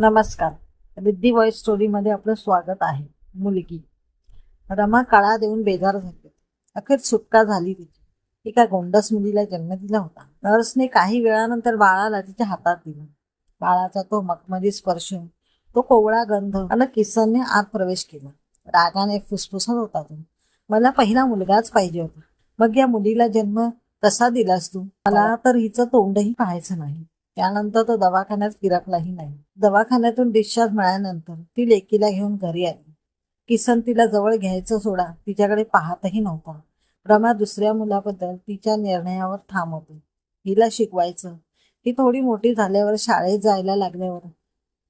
नमस्कार. रिद्धी वॉइस स्टोरीमध्ये आपलं स्वागत आहे. मुलगी. रमा काळा देऊन बेजार झाली. अखेर सुटका झाली तिची. एका गोंडस मुलीला जन्म दिला होता. नर्सने काही वेळानंतर बाळाला तिच्या हातात दिला. बाळाचा तो मखमली स्पर्श तो कोवळा गंध आणि किसनने आत प्रवेश केला. रागाने फुसफुसत होता तो. मला पहिला मुलगाच पाहिजे होता. मग या मुलीला जन्म कसा दिलास तू? मला तर हिचं तोंडही पाहायचं नाही. त्यानंतर तो दवाखान्यात फिरकलाही नाही. दवाखान्यातून डिस्चार्ज मिळाल्यानंतर ती लेकीला घेऊन घरी आली. किसन तिला जवळ घ्यायचं सोडा तिच्याकडे पाहतही नव्हता. रमा दुसऱ्या मुलाबद्दल तिच्या निर्णयावर ठाम होती. हिला शिकवायचं. ही थोडी मोठी झाल्यावर शाळेत जायला लागल्यावर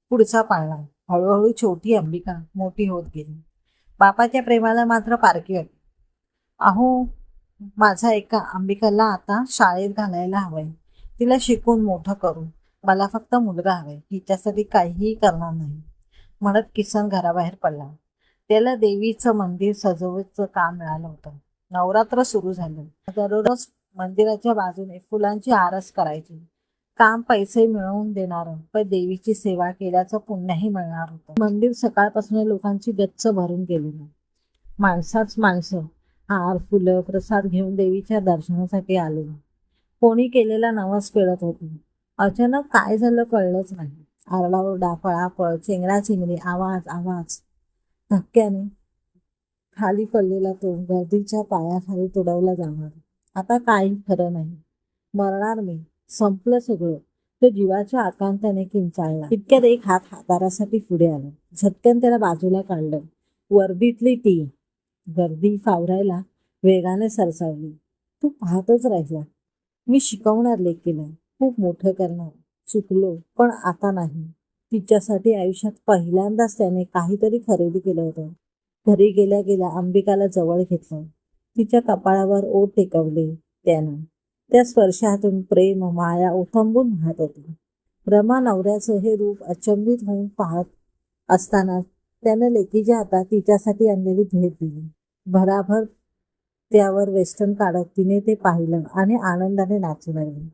पुढचा पाळणा. हळूहळू छोटी अंबिका मोठी होत गेली. बापाच्या प्रेमाला मात्र पारखी वाटली. अहो माझा एका अंबिकाला आता शाळेत घालायला हवंय. तिला शिकून मोठं करू मला फक्त मुलगा हवे हिच्यासाठी काहीही करणार नाही. म्हणत किसन घराबाहेर पडला. त्याला देवीचं मंदिर सजवचं काम मिळालं होतं. नवरात्र सुरू झालं. दररोज मंदिराच्या बाजूने फुलांची आरस करायची. काम पैसे मिळवून देणार पण देवीची सेवा केल्याचं पुण्यही मिळणार होतं. मंदिर सकाळपासून लोकांची गच्च भरून गेलेलं. माणसाच माणसं हार फुलं प्रसाद घेऊन देवीच्या दर्शनासाठी आले कोणी केलेला नवस पिळत होती. अचानक काय झालं कळलंच नाही. आरडाओरडा फळाफळ चेंगरा चेंगरी आवाज आवाज. धक्क्याने खाली पडलेला तो गर्दीच्या पायाखाली तुडवला जाणार. आता काही खरं नाही. मरणार मी. संपलं सगळं. तो जीवाच्या आकांताने किंचाळला. इतक्यात एक हात हातारासाठी पुढे आला. झटकन त्याला बाजूला काढलं. वर्दीतली ती गर्दी फावरायला वेगाने सरसावली. तू पाहतच राहिला. मी शिकवणार लेकीला. खूप मोठं करणार. चुकलो पण आता नाही. तिच्यासाठी आयुष्यात पहिल्यांदाच त्याने काहीतरी खरेदी केलं होतं. घरी गेल्या गेल्या अंबिकाला जवळ घेतलं. तिच्या कपाळावर ओठ टेकवले त्यानं. त्या स्पर्शातून प्रेम माया ओथंबून वाहत होती. रमा नवऱ्याचं हे रूप अचंबित होऊन पाहत असताना त्यानं लेकीच्या हातात तिच्यासाठी आणलेली भेट दिली. भराभर त्यावर वेस्टर्न काढत तिने ते पाहिलं आणि आनंदाने नाचू लागली.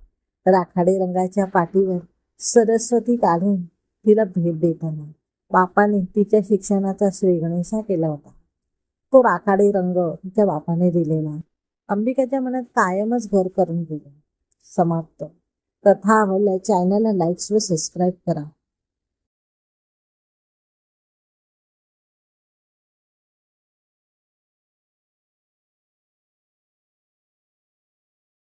राखाडे रंगाच्या पाठीवर सरस्वती काढून तिला भेट देताना बापाने तिच्या शिक्षणाचा श्रीगणेशा केला होता. तो राखाडे रंग तिच्या बापाने दिलेला. अंबिकाच्या मनात कायमच घर करून गेलं. समाप्त. कथा आवडल्या चॅनलला लाईक्स व सबस्क्राईब करा.